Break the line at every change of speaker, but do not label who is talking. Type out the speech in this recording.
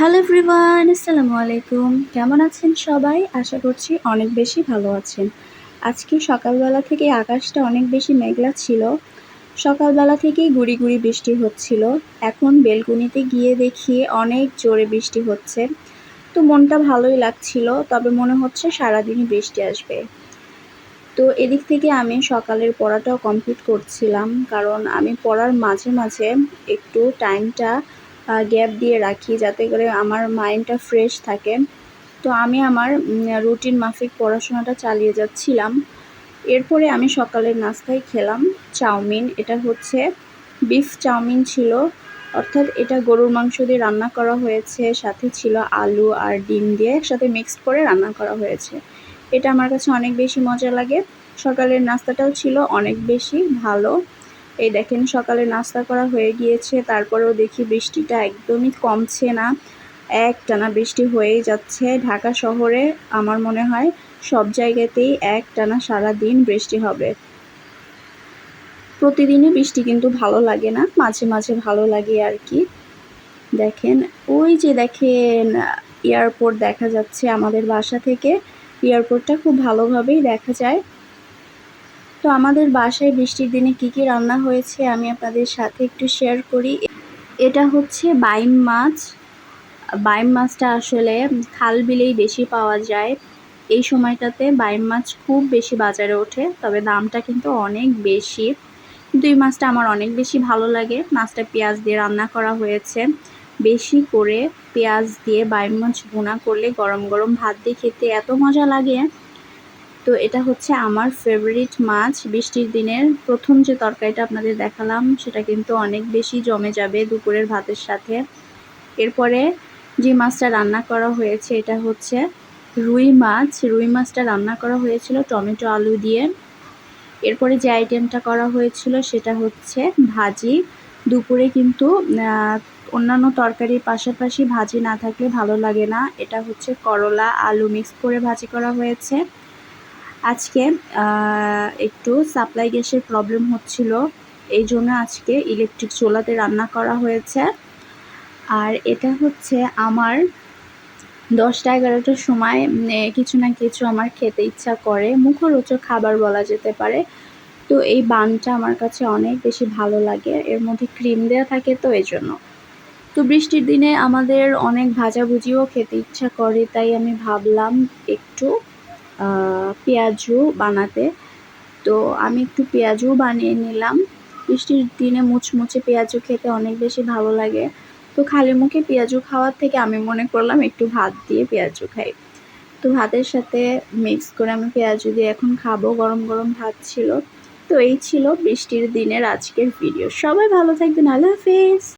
Hello everyone আসসালামু আলাইকুম। কেমন আছেন সবাই? আশা করছি অনেক বেশি ভালো আছেন। আজকে সকালবেলা থেকে আকাশটা অনেক বেশি মেঘলা ছিল। সকালবেলা থেকেই গুড়ি গুড়ি বৃষ্টি হচ্ছিল। এখন বেলকুনিতে গিয়ে দেখি অনেক জোরে বৃষ্টি হচ্ছে। তো মনটা ভালোই লাগছিল, তবে মনে হচ্ছে সারাদিনই বৃষ্টি আসবে। তো এদিক থেকে আমি সকালের পড়াটাও কমপ্লিট করছিলাম, কারণ আমি পড়ার মাঝে মাঝে একটু টাইমটা গ্যাপ দিয়ে রাখি যাতে করে আমার মাইন্ডটা ফ্রেশ থাকে। তো আমি আমার রুটিন মাফিক পড়াশোনাটা চালিয়ে যাচ্ছিলাম। এরপরে আমি সকালের নাস্তায় খেলাম চাউমিন। এটা হচ্ছে বিফ চাউমিন ছিল। অর্থাৎ এটা গরুর মাংস দিয়ে রান্না করা হয়েছে। সাথে ছিল আলু আর ডিম দিয়ে একসাথে মিক্সড করে রান্না করা হয়েছে। এটা আমার কাছে অনেক বেশি মজা লাগে। সকালের নাস্তাটাও ছিল অনেক বেশি ভালো। এই দেখেন সকালে নাস্তা করা হয়ে গিয়েছে, তারপরেও দেখি বৃষ্টিটা একদমই কমছে না। এক টানা বৃষ্টি হয়েই যাচ্ছে ঢাকা শহরে, আমার মনে হয় সব জায়গাতেই এক টানা সারা দিন বৃষ্টি হবে। প্রতিদিনই বৃষ্টি কিন্তু ভালো লাগে না, মাঝে মাঝে ভালো লাগে আর কি। দেখেন, ওই যে দেখেন, এয়ারপোর্ট দেখা যাচ্ছে আমাদের বাসা থেকে। এয়ারপোর্টটা খুব ভালোভাবেই দেখা যায়। তো আমাদের বাসায় বৃষ্টির দিনে কি কি রান্না হয়েছে আমি আপনাদের সাথে একটু শেয়ার করি। এটা হচ্ছে বাইম মাছ। বাইম মাছটা আসলে খাল বিলেই বেশি পাওয়া যায়। এই সময়টাতে বাইম মাছ খুব বেশি বাজারে ওঠে, তবে দামটা কিন্তু অনেক বেশি। কিন্তু এই মাছটা আমার অনেক বেশি ভালো লাগে। মাছটা পেঁয়াজ দিয়ে রান্না করা হয়েছে। বেশি করে পেঁয়াজ দিয়ে বাইম মাছ ভুনা করলে গরম গরম ভাত দিয়ে খেতে এত মজা লাগে। তো এটা হচ্ছে আমার ফেভারিট মাছ। বৃষ্টির দিনের প্রথম যে তরকারিটা আপনাদের দেখালাম, সেটা কিন্তু অনেক বেশি জমে যাবে দুপুরের ভাতের সাথে। এরপরে যে মাছটা রান্না করা হয়েছে, এটা হচ্ছে রুই মাছ। রুই মাছটা রান্না করা হয়েছিল টমেটো আলু দিয়ে। এরপরে যে আইটেমটা করা হয়েছিল, সেটা হচ্ছে ভাজি। দুপুরে কিন্তু অন্যান্য তরকারির পাশাপাশি ভাজি না থাকলে ভালো লাগে না। এটা হচ্ছে করলা আলু মিক্স করে ভাজি করা হয়েছে। আজকে একটু সাপ্লাই গ্যাসের প্রবলেম হচ্ছিল। এই জন্য আজকে ইলেকট্রিক চুলাতে রান্না করা হয়েছে। আর এটা হচ্ছে আমার দশটা এগারোটার সময় কিছু না কিছু আমার খেতে ইচ্ছা করে। মুখরোচক খাবার বলা যেতে পারে। তো এই বানটা আমার কাছে অনেক বেশি ভালো লাগে। এর মধ্যে ক্রিম দেওয়া থাকে তো এই জন্য। তো বৃষ্টির দিনে আমাদের অনেক ভাজাভুজিও খেতে ইচ্ছা করে, তাই আমি ভাবলাম একটু পেঁয়াজু বানাতে। তো আমি একটু পেঁয়াজু বানিয়ে নিলাম। বৃষ্টির দিনে মুচমুচে পেঁয়াজু খেতে অনেক বেশি ভালো লাগে। তো খালি মুখে পেঁয়াজু খাওয়ার থেকে আমি মনে করলাম একটু ভাত দিয়ে পেঁয়াজু খাই। তো ভাতের সাথে মিক্স করে আমি পেঁয়াজু দিয়ে এখন খাব। গরম গরম ভাত ছিল। তো এই ছিল বৃষ্টির দিনের আজকের ভিডিও সবাই ভালো থাকবেন। আল্লাহ হাফিজ।